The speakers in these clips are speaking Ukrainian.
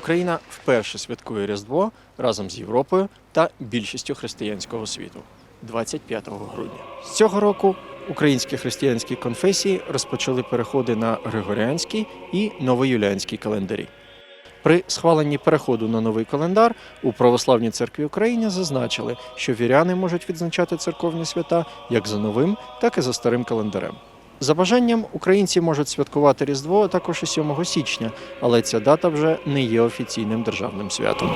Україна вперше святкує Різдво разом з Європою та більшістю християнського світу 25 грудня. З цього року українські християнські конфесії розпочали переходи на Григоріанський і новоюліанський календарі. При схваленні переходу на новий календар у Православній церкві України зазначили, що віряни можуть відзначати церковні свята як за новим, так і за старим календарем. За бажанням українці можуть святкувати Різдво також і 7 січня, але ця дата вже не є офіційним державним святом.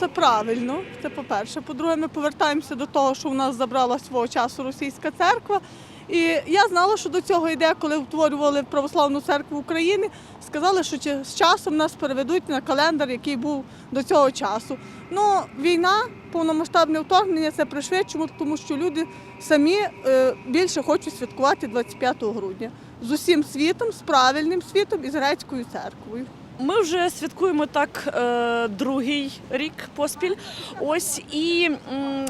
Це правильно, це по-перше. По-друге, ми повертаємося до того, що в нас забрала свого часу російська церква. І я знала, що до цього йде, коли утворювали православну церкву України. Сказали, що з часом нас переведуть на календар, який був до цього часу. Ну, війна, повномасштабне вторгнення це пришвидшимо, тому що люди самі е, більше хочуть святкувати 25 грудня з усім світом, з правильним світом і з грецькою церквою. Ми вже святкуємо так е, другий рік поспіль. Ось і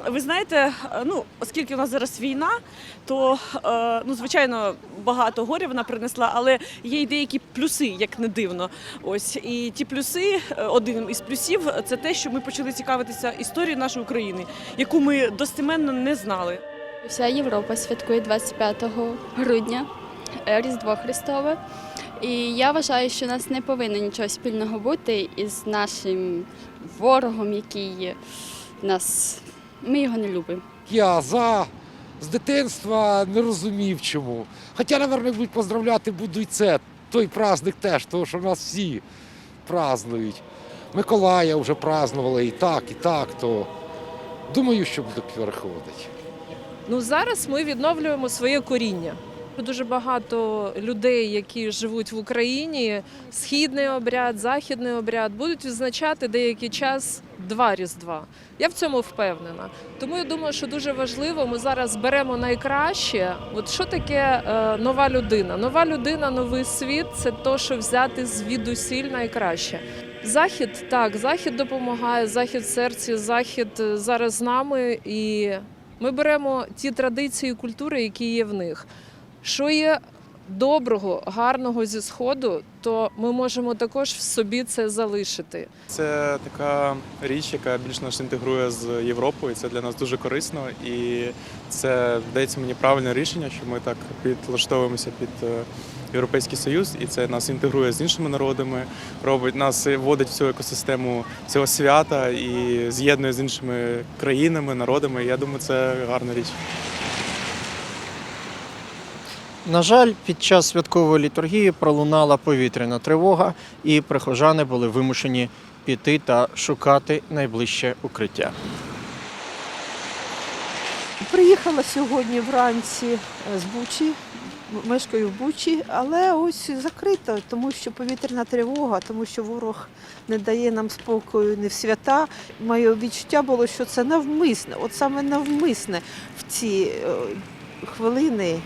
ви знаєте, е, ну оскільки у нас зараз війна, то е, ну звичайно багато горя вона принесла, але є й деякі плюси, як не дивно. Ось і ті плюси, один із плюсів, це те, що ми почали цікавитися історією нашої України, яку ми достеменно не знали. Вся Європа святкує 25 грудня Різдво Христове. І я вважаю, що у нас не повинно нічого спільного бути із нашим ворогом, який нас. Ми його не любимо. Я за з дитинства не розумів чому. Хоча, напевно, будуть поздравляти буду і це, той праздник теж, тому що в нас всі празднують. Миколая вже празднували і так, і так, то думаю, що буду переходити. Ну зараз ми відновлюємо своє коріння. Дуже багато людей, які живуть в Україні, східний обряд, західний обряд, будуть відзначати деякий час два різдва. Я в цьому впевнена. Тому я думаю, що дуже важливо. Ми зараз беремо найкраще. От що таке е, нова людина? Нова людина, новий світ це то, що взяти звідусіль найкраще. Захід так, захід допомагає, захід серці, захід е, зараз з нами, і ми беремо ті традиції і культури, які є в них. Що є доброго, гарного зі сходу, то ми можемо також в собі це залишити. Це така річ, яка більш нас інтегрує з Європою. Це для нас дуже корисно, і це вдається мені правильне рішення, що ми так підлаштовуємося під е, Європейський Союз, і це нас інтегрує з іншими народами, робить нас вводить в цю екосистему цього свята і з'єднує з іншими країнами, народами. Я думаю, це гарна річ. На жаль, під час святкової літургії пролунала повітряна тривога, і прихожани були вимушені піти та шукати найближче укриття. Приїхала сьогодні вранці з Бучі, мешкаю в Бучі, але ось закрито, тому що повітряна тривога, тому що ворог не дає нам спокою не в свята. Моє відчуття було, що це навмисне, от саме навмисне в ці е, хвилини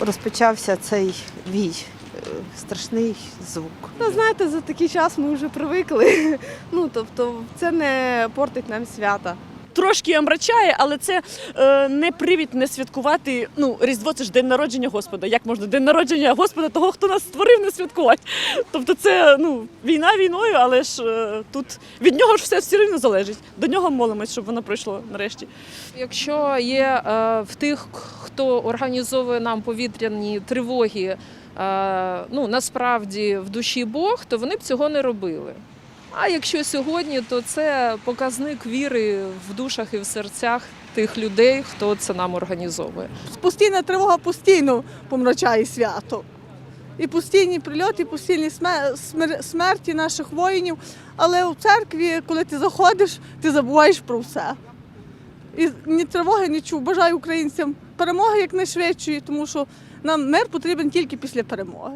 розпочався цей вій, е, страшний звук. Ну, знаєте, за такий час ми вже привикли. Ну, тобто, це не портить нам свята. Трошки омрачає, але це е, не привід не святкувати. Ну, Різдво це ж день народження Господа. Як можна день народження Господа, того, хто нас створив, не святкувати? Тобто, це ну війна війною, але ж е, тут від нього ж все все рівно залежить. До нього молимось, щоб воно пройшло нарешті. Якщо є е, в тих, хто організовує нам повітряні тривоги, е, ну насправді в душі Бог, то вони б цього не робили. А якщо сьогодні, то це показник віри в душах і в серцях тих людей, хто це нам організовує. Постійна тривога постійно помрачає свято. І постійні прильоти, і постійні сме- смерті наших воїнів. Але у церкві, коли ти заходиш, ти забуваєш про все. І ні тривоги, нічого. Бажаю українцям перемоги якнайшвидшої, тому що нам мир потрібен тільки після перемоги.